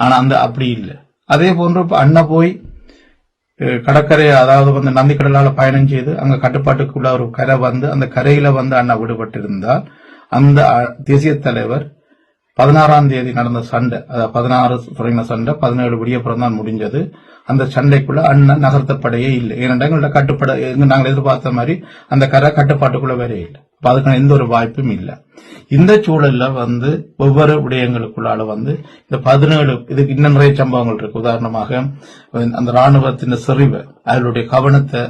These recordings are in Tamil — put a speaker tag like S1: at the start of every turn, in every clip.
S1: ஆனா அந்த அப்படி இல்லை. அதே போன்று இப்ப அண்ணா போய் கடற்கரை அதாவது வந்து நந்திக்கடலால பயணம் செய்து அங்க கட்டுப்பாட்டுக்குள்ள ஒரு கரை வந்து அந்த கரையில வந்து அண்ணா விடுபட்டிருந்தால் அந்த தேசிய தலைவர் பதினாறாம் தேதி நடந்த சண்டை அதாவது பதினாறு தொடங்கின சண்டை பதினேழு விடியப்புறம் தான் முடிஞ்சது. அந்த சண்டைக்குள்ள அண்ணன் நகர்த்தப்படையே இல்லை. ஏனென்றால் எங்கள்ட்ட கட்டுப்பட எங்க நாங்கள் எதிர்பார்த்த மாதிரி அந்த கரை கட்டுப்பாட்டுக்குள்ள வேற இல்லை. அதுக்கான எந்த ஒரு வாய்ப்பும் இல்லை. இந்த சூழல்ல வந்து ஒவ்வொரு விடயங்களுக்குள்ளால வந்து இந்த பதினேழு இதுக்கு இன்னும் நிறைய சம்பவங்கள் இருக்கு. உதாரணமாக அந்த ராணுவத்தின் செறிவு அதனுடைய கவனத்தை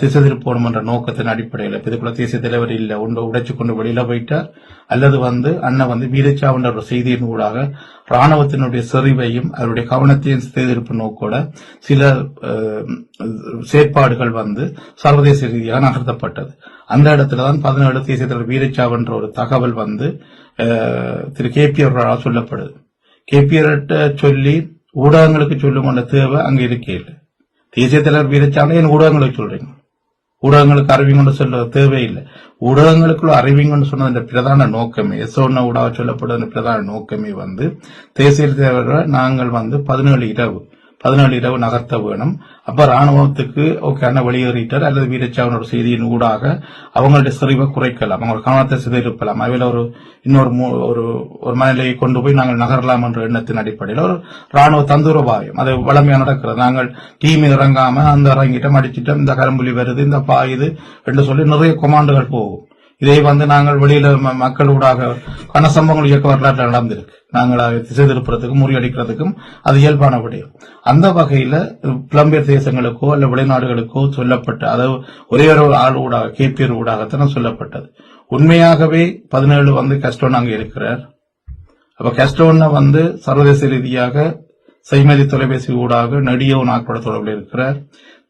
S1: திசை திருப்பணும் என்ற நோக்கத்தின் அடிப்படையில் இப்ப இதுக்குள்ள தேசிய தலைவர் இல்ல ஒன்று உடைச்சு கொண்டு வெளியில போயிட்டார். அல்லது வந்து அண்ணன் வந்து வீரச்சாவுன்ற ஒரு செய்தியின் ஊடாக ராணுவத்தினுடைய செறிவையும் அவருடைய கவனத்தையும் செய்திருப்பு நோக்கோட சில செயற்பாடுகள் வந்து சர்வதேச ரீதியாக நகர்த்தப்பட்டது. அந்த இடத்துல தான் பதினேழு தேசிய தலைவர் வீரச்சாவுன்ற ஒரு தகவல் வந்து திரு கே பி அவர்களால் சொல்லப்படுது. கே பி சொல்லி ஊடகங்களுக்கு சொல்லும் தேவை அங்கே இருக்கே இல்லை. தேசிய தலைவர் வீரச்சாமி என் ஊடகங்களுக்கு சொல்றீங்க ஊடகங்களுக்கு அறிவிங்கன்னு சொல்ல தேவையில்லை. ஊடகங்களுக்குள்ள அறிவிங்கன்னு சொன்னது பிரதான நோக்கமே. எஸ்ஓன ஊடாக சொல்லப்படுற பிரதான நோக்கமே வந்து தேசிய தலைவரை நாங்கள் வந்து பதினேழு இரவு பதினாலு இரவு நகர்த்த வேணும். அப்ப ராணுவத்துக்கு ஓகே அண்ணா வெளியேறிட்டார். அல்லது வீரச்சாவனோட செய்தியின் ஊடாக அவங்களுடைய செறிவை குறைக்கலாம். அவங்க கவனத்தை சிதையிருப்பலாம் அவையில ஒரு இன்னொரு மூ- ஒரு ஒரு மனநிலையை கொண்டு போய் நாங்கள் நகரலாம் என்ற எண்ணத்தின் அடிப்படையில் ஒரு ராணுவ தந்துரபாயம் அது வளமையா நடக்கிறது. நாங்கள் டீம் இறங்காம அந்த இறங்கிட்டோம் அடிச்சிட்டோம் இந்த கரும்புலி வருது இந்த பாயுது என்று சொல்லி நிறைய கொமாண்டுகள் போகும். இதை வந்து நாங்கள் வெளியில ம- மக்களூடாக பண சம்பவங்கள் இயக்க வரலாற்றில் நடந்திருக்கு. நாங்கள் அதை திசை திருப்புறதுக்கும் முறியடிக்கிறதுக்கும் அது இயல்பான விடயம். அந்த வகையில புலம்பெயர் தேசங்களுக்கோ அல்ல வெளிநாடுகளுக்கோ சொல்லப்பட்ட அதாவது ஒரே ஒரு ஆள் ஊடாக கேபிஆர் ஊடாகத்தான் சொல்லப்பட்டது. உண்மையாகவே பதினேழு வந்து கஸ்டோன் அங்கே இருக்கிறார். அப்ப கஸ்டோன்ல வந்து சர்வதேச ரீதியாக செய்மதி தொலைபேசி ஊடாக நெடிய நாட்பட தொடர்பில் இருக்கிறார்.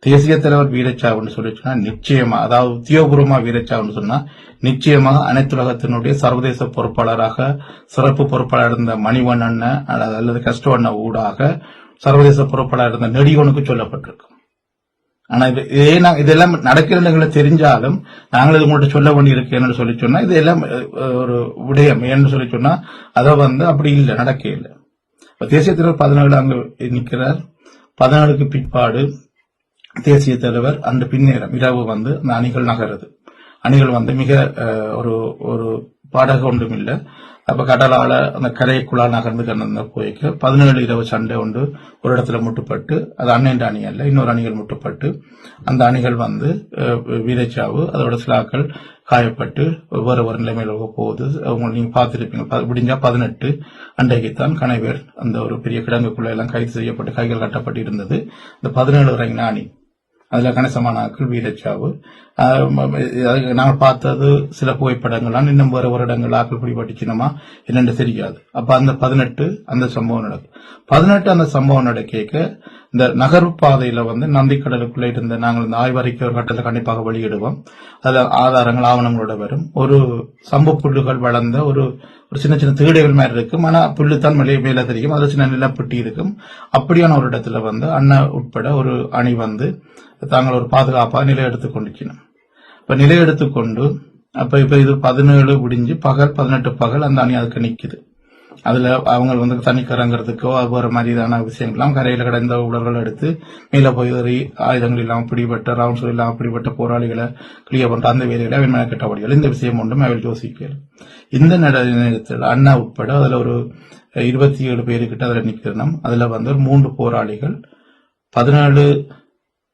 S1: தேசிய தலைவர் வீரச்சாவுன்னு சொல்லி சொன்னா நிச்சயமா அதாவது உத்தியோகபூர்வமா வீரச்சாவுன்னு சொன்னா நிச்சயமாக அனைத்துலகத்தினுடைய சர்வதேச பொறுப்பாளராக சிறப்பு பொறுப்பாளர் இருந்த மணிவண்ணன் அல்லது அல்லது ஊடாக சர்வதேச பொறுப்பாளர் இருந்த நெடியோனுக்கு சொல்லப்பட்டிருக்கும். ஆனா இது இதே நான் இதெல்லாம் நடக்கிறதுங்களை தெரிஞ்சாலும் நாங்கள் இது உங்கள்கிட்ட சொல்ல வேண்டி இருக்கேன்னு சொல்லி சொன்னா இதெல்லாம் எல்லாம் ஒரு விடயம். ஏன்னு சொல்லி சொன்னா அதை வந்து அப்படி இல்லை நடக்க இல்லை. தேசிய தலைவர் பதினேழு அங்கு நிற்கிறார். பதினேழுக்கு பிற்பாடு தேசிய தலைவர் அன்று பின்னேரம் இரவு வந்து அந்த அணிகள் நகருது. அணிகள் வந்து மிக ஒரு ஒரு பாடக ஒன்றும் இல்லை அப்ப கடலால அந்த கரைக்குழா நகர்ந்து கண்ணந்த போய்க்கு பதினேழு இரவு சண்டை ஒன்று ஒரு இடத்துல முட்டுப்பட்டு அது அண்ணன் அணி அல்ல இன்னொரு அணிகள் முட்டுப்பட்டு அந்த அணிகள் வந்து வீரச்சாவு அதோட சிலாக்கள் காயப்பட்டு வேறு ஒரு நிலைமையில போகுது. அவங்க நீங்க பார்த்துருப்பீங்க ப- விடிஞ்சா பதினெட்டு அன்றைக்குத்தான் கணைவேர் அந்த ஒரு பெரிய கிடங்குக்குள்ள எல்லாம் கைது செய்யப்பட்டு கைகள் கட்டப்பட்டு இருந்தது. இந்த பதினேழு ரங்கின அணி. அதில் கணிசமான ஆக்கள் வீரச்சாவு நாங்கள் பார்த்தது சில புகைப்படங்கள்லாம் இன்னும் வேறு வருடங்கள் ஆக்கள் பிடிபட்டுச்சினமா என்னென்று தெரியாது. அப்போ அந்த பதினெட்டு அந்த சம்பவம் நடக்கும் பதினெட்டு அந்த சம்பவம் நடக்க இந்த நகர்வு பாதையில் வந்து நந்திக்கடலுக்குள்ளே இருந்த நாங்கள் இந்த ஆய்வறிக்கை ஒரு கட்டத்தில் கண்டிப்பாக வெளியிடுவோம். அதில் ஆதாரங்கள் ஆவணங்களோட வரும். ஒரு சம்பு புல்லுகள் வளர்ந்த ஒரு ஒரு சின்ன சின்ன தீடைகள் மாதிரி இருக்கும். ஆனால் புல்லு தான் மேலே தெரியும். அதில் சின்ன நிலப்பட்டி இருக்கும். அப்படியான ஒரு இடத்துல வந்து அண்ணன் உட்பட ஒரு அணி வந்து தாங்கள் ஒரு பாதுகாப்பாக நிலை எடுத்து கொண்டுச்சினோம் இப்போ நிலை எடுத்துக்கொண்டு அப்போ இப்போ இது பதினேழு முடிஞ்சு பகல் பதினெட்டு பகல் அந்த அணி அதுக்கு நிற்குது அதுல அவங்க வந்து தண்ணி கறங்குறதுக்கோ வேற மாதிரியான விஷயங்கள்லாம் கரையில கிடந்த உடல்கள் எடுத்து மேல போய் ஏறி ஆயுதங்கள் இல்லாமல் பிடிபட்ட ரவுண்ட்ஸ் இல்லாமல் பிடிபட்ட போராளிகளை கிளியர் பண்ற அந்த வேலைகளை அவன் மெனக்கட்டபடிகள் இந்த விஷயம் ஒன்றும் அவள் யோசிக்கிறார் இந்த நேரத்தில் அண்ணா உட்பட அதுல ஒரு இருபத்தி ஏழு பேருக்கிட்ட அதில் நிக்கிறோம் அதுல வந்து மூன்று போராளிகள். பதினேழு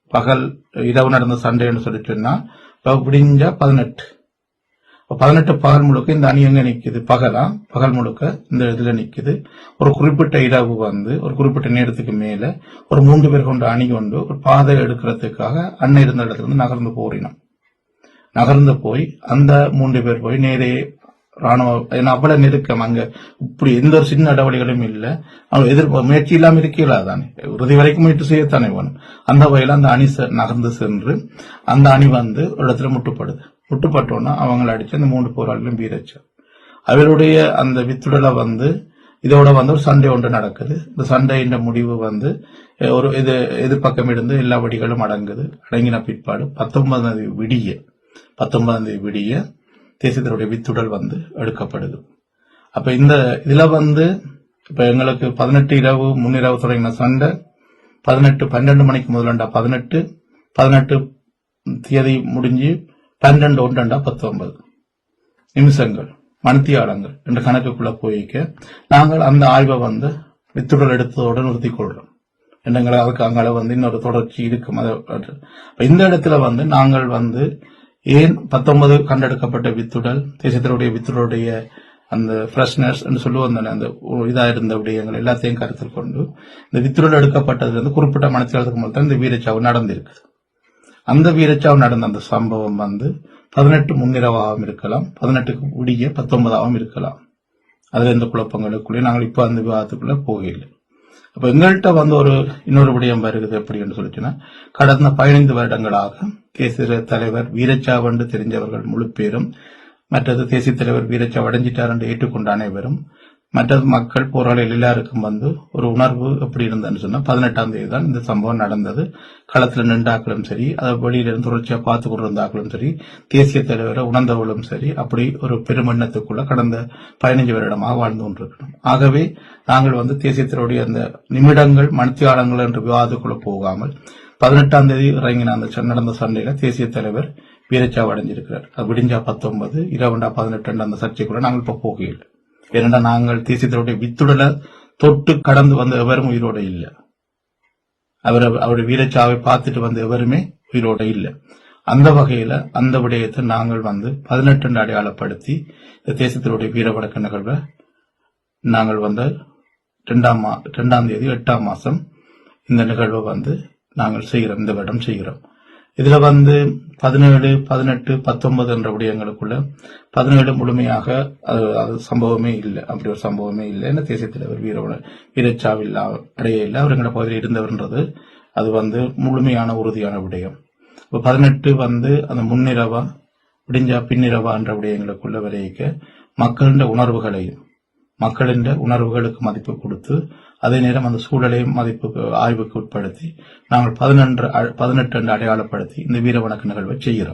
S1: பகல் இரவு நடந்த சண்டைன்னு சொல்லி சொன்னா விடிஞ்சா பதினெட்டு. பதினெட்டு பகல் முழுக்க இந்த அணி எங்க நிக்குது. பகலா? பகல் முழுக்க இந்த இதுல நிக்குது. ஒரு குறிப்பிட்ட இரவு வந்து ஒரு குறிப்பிட்ட நேரத்துக்கு மேல ஒரு மூன்று பேர் கொண்ட அணி கொண்டு ஒரு பாதை எடுக்கிறதுக்காக அண்ணன் இருந்த இடத்துல இருந்து நகர்ந்து போறினோம் நகர்ந்து போய் அந்த மூன்று பேர் போய் நேரே ராணுவ ஏன்னா அவ்வளவு நெருக்கம் அங்க. இப்படி எந்த ஒரு சின்ன நடவடிக்கைகளும் இல்ல. அவங்க எதிர்ப்பு முயற்சி இல்லாம இருக்கல தானே இறுதி வரைக்கும் முயற்சி செய்யத்தானே வேணும் அந்த வகையில அந்த அணி செ- நகர்ந்து சென்று அந்த அணி வந்து ஒரு இடத்துல முட்டுப்படுது. முட்டுப்பட்டோன்னா அவங்களை அடிச்சு அந்த மூன்று போராளிகளும் வீரச்சு அவருடைய அந்த வித்துடலை வந்து இதோட வந்து ஒரு சண்டை ஒன்று நடக்குது. இந்த சண்டையின் முடிவு வந்து ஒரு இது எதிர்பக்கம் இருந்து எல்லா வெடிகளும் அடங்குது. அடங்கின பிற்பாடு பத்தொன்பதாம் தேதி விடிய பத்தொன்பதாம் தேதி விடிய தேசியத்தினுடைய வித்துடல் வந்து எடுக்கப்படுது. அப்ப இந்த இதுல வந்து இப்ப எங்களுக்கு பதினெட்டு இரவு முன்னிரவு தொடங்கின சண்டை பதினெட்டு பன்னெண்டு மணிக்கு முதலண்டா பதினெட்டு பதினெட்டு தேதி முடிஞ்சு பன்னெண்டு ஒன்றண்டா பத்தொன்பது. நிமிஷங்கள் மணித்தியாலங்கள் என்ற கணக்குக்குள்ள போயிக்க நாங்கள் அந்த ஆய்வை வந்து வித்துடல் எடுத்ததோடு நிறுத்திக் கொள்றோம் என்னங்களை அதுக்கு அங்கே வந்து இன்னொரு தொடர்ச்சி இருக்கும். அது இந்த இடத்துல வந்து நாங்கள் வந்து ஏன் பத்தொன்பது கண்டெடுக்கப்பட்ட வித்துடல் தேசத்தினுடைய வித்துடலுடைய அந்த ஃப்ரெஷ்னஸ் என்று சொல்லுவோம் தானே அந்த ஒ- இதா இருந்த விடயங்கள் எல்லாத்தையும் கருத்தில் கொண்டு இந்த வித்துடல் எடுக்கப்பட்டது வந்து குறிப்பிட்ட மனத்தியாளத்துக்கு முதல் தான் இந்த வீரச்சாவு நடந்திருக்குது. அந்த வீரச்சாவு நடந்த அந்த சம்பவம் வந்து பதினெட்டு முன்னிரவாகவும் இருக்கலாம் பதினெட்டுக்கு விடிய பத்தொன்பதாகவும் இருக்கலாம். அதில் எந்த குழப்பங்களுக்குள்ளே நாங்கள் இப்போ அந்த விவாதத்துக்குள்ளே போகல அப்போ எங்கள்கிட்ட வந்து ஒரு இன்னொரு விடயம் வருகிறது எப்படி என்று சொல்லிச்சுன்னா கடந்த பதினைந்து வருடங்களாக தேசிய தலைவர் வீரச்சாவண்டு என்று தெரிஞ்சவர்கள் முழு பேரும் மற்றது தேசிய தலைவர் வீரச்சா அடைஞ்சிட்டார் என்று ஏற்றுக்கொண்ட அனைவரும் மற்ற மக்கள் போராளிகள் எல்லாருக்கும் வந்து ஒரு உணர்வு எப்படி இருந்ததுன்னு சொன்னா பதினெட்டாம் தேதி தான் இந்த சம்பவம் நடந்தது. களத்துல நின்றாக்களும் சரி அதை வெளியில இருந்து தொடர்ச்சியா பார்த்து கொண்டிருந்தாக்களும் சரி தேசிய தலைவரை உணர்ந்தவர்களும் சரி அப்படி ஒரு பெருமெண்ணத்துக்குள்ள கடந்த பதினஞ்சு வருடமாக வாழ்ந்து கொண்டிருக்கணும் ஆகவே நாங்கள் வந்து தேசியத்தினுடைய அந்த நிமிடங்கள் மணித்தியாலங்கள் என்ற விவாதத்துக்குள்ள போகாமல் பதினெட்டாம் தேதி இறங்கின அந்த ச- நடந்த சண்டையில தேசிய தலைவர் வீரச்சாவடைஞ்சிருக்கிறார் அது விடிஞ்சா பத்தொன்பது இரவுண்டா பதினெட்டு அந்த சர்ச்சைக்குள்ள நாங்கள் இப்ப போகையில் ஏனென்றால் நாங்கள் தேசியத்தினுடைய வித்துடலை தொட்டு கடந்து வந்த எவரும் உயிரோட இல்லை. அவர் அவருடைய வீரச்சாவை பார்த்துட்டு வந்த எவருமே உயிரோட இல்லை. அந்த வகையில அந்த விடயத்தை நாங்கள் வந்து பதினெட்டு அடையாளப்படுத்தி இந்த தேசத்தினுடைய வீரவடக்க நிகழ்வை நாங்கள் வந்து ரெண்டாம் மா ரெண்டாம் தேதி எட்டாம் மாசம் இந்த நிகழ்வை வந்து நாங்கள் செய்கிறோம் இந்த வருடம் செய்கிறோம். இதுல வந்து பதினேழு பதினெட்டு பத்தொன்பது என்ற விடயங்களுக்குள்ள பதினேழு முழுமையாக அது அது சம்பவமே இல்லை. அப்படி ஒரு சம்பவமே இல்லை என்ன தேசிய தலைவர் வீரவன வீரச்சாவில்லா அடைய இல்லை. அவர் எங்களோட பகுதியில் இருந்தவர்ன்றது அது வந்து முழுமையான உறுதியான விடயம். இப்போ பதினெட்டு வந்து அந்த முன்னிரவா விடிஞ்சா பின்னிரவா என்ற விடயங்களுக்குள்ள விளைவிக்க மக்களின் உணர்வுகளையும் மக்களின் உணர்வுகளுக்கு மதிப்பு கொடுத்து அதே நேரம் அந்த சூழலையும் மதிப்புக்கு ஆய்வுக்கு உட்படுத்தி நாங்கள் பதினொன்று பதினெட்டு என்று அடையாளப்படுத்தி இந்த வீர வணக்க நிகழ்வை செய்கிறோம்.